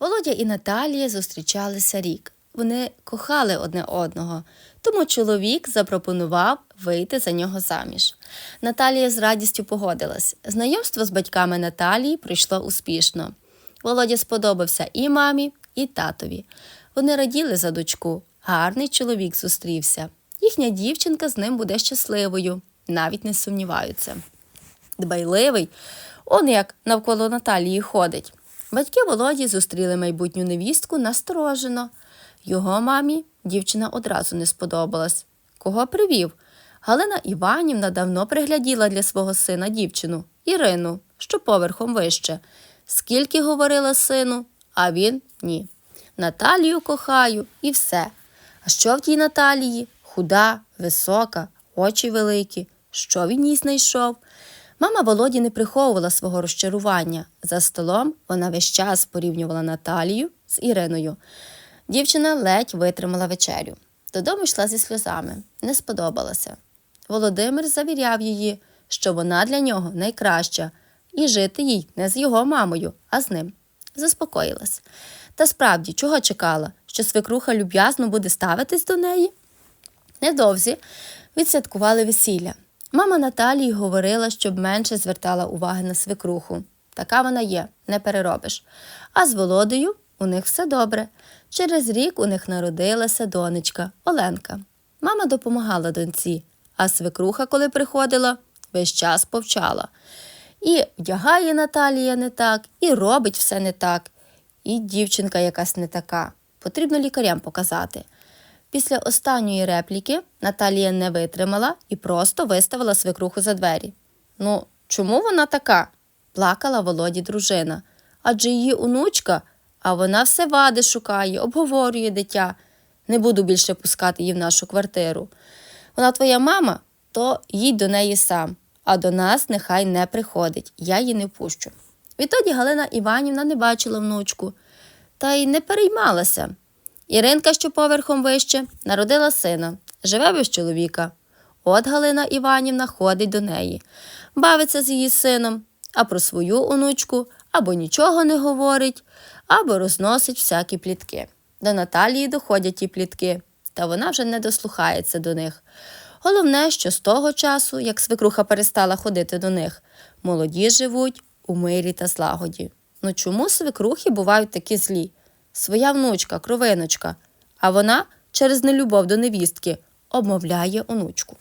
Володя і Наталія зустрічалися рік. Вони кохали одне одного, тому чоловік запропонував вийти за нього заміж. Наталія з радістю погодилась. Знайомство з батьками Наталії пройшло успішно. Володя сподобався і мамі, і татові. Вони раділи за дочку. Гарний чоловік зустрівся. Їхня дівчинка з ним буде щасливою, навіть не сумніваються. Дбайливий, он як навколо Наталії ходить. Батьки Володі зустріли майбутню невістку насторожено. Його мамі дівчина одразу не сподобалась. Кого привів? Галина Іванівна давно пригляділа для свого сина дівчину Ірину, що поверхом вище. Скільки говорила сину, а він ні. Наталію кохаю і все. А що в тій Наталії? Худа, висока, очі великі. Що він їй знайшов? Мама Володі не приховувала свого розчарування. За столом вона весь час порівнювала Наталію з Іриною. Дівчина ледь витримала вечерю. Додому йшла зі сльозами, не сподобалася. Володимир завіряв її, що вона для нього найкраща, і жити їй не з його мамою, а з ним. Заспокоїлась. Та справді, чого чекала, що свекруха люб'язно буде ставитись до неї? Невдовзі відсвяткували весілля. Мама Наталії говорила, щоб менше звертала уваги на свекруху. Така вона є, не переробиш. А з Володею у них все добре. Через рік у них народилася донечка Оленка. Мама допомагала доньці, а свекруха, коли приходила, весь час повчала. І вдягає Наталія не так, і робить все не так. І дівчинка якась не така. Потрібно лікарям показати. Після останньої репліки Наталія не витримала і просто виставила свекруху за двері. Ну, чому вона така? плакала Володі дружина. Адже її онучка, а вона все вади шукає, обговорює дитя. Не буду більше пускати її в нашу квартиру. Вона твоя мама, то їдь до неї сам, а до нас нехай не приходить, я її не пущу. Відтоді Галина Іванівна не бачила внучку, та й не переймалася. Іринка, що поверхом вище, народила сина, живе без чоловіка. От Галина Іванівна ходить до неї, бавиться з її сином, а про свою онучку або нічого не говорить, або розносить всякі плітки. До Наталії доходять ті плітки, та вона вже не дослухається до них. Головне, що з того часу, як свекруха перестала ходити до них, молоді живуть у мирі та злагоді. Ну чому свекрухи бувають такі злі? Своя внучка, кровиночка, а вона через нелюбов до невістки обмовляє онучку.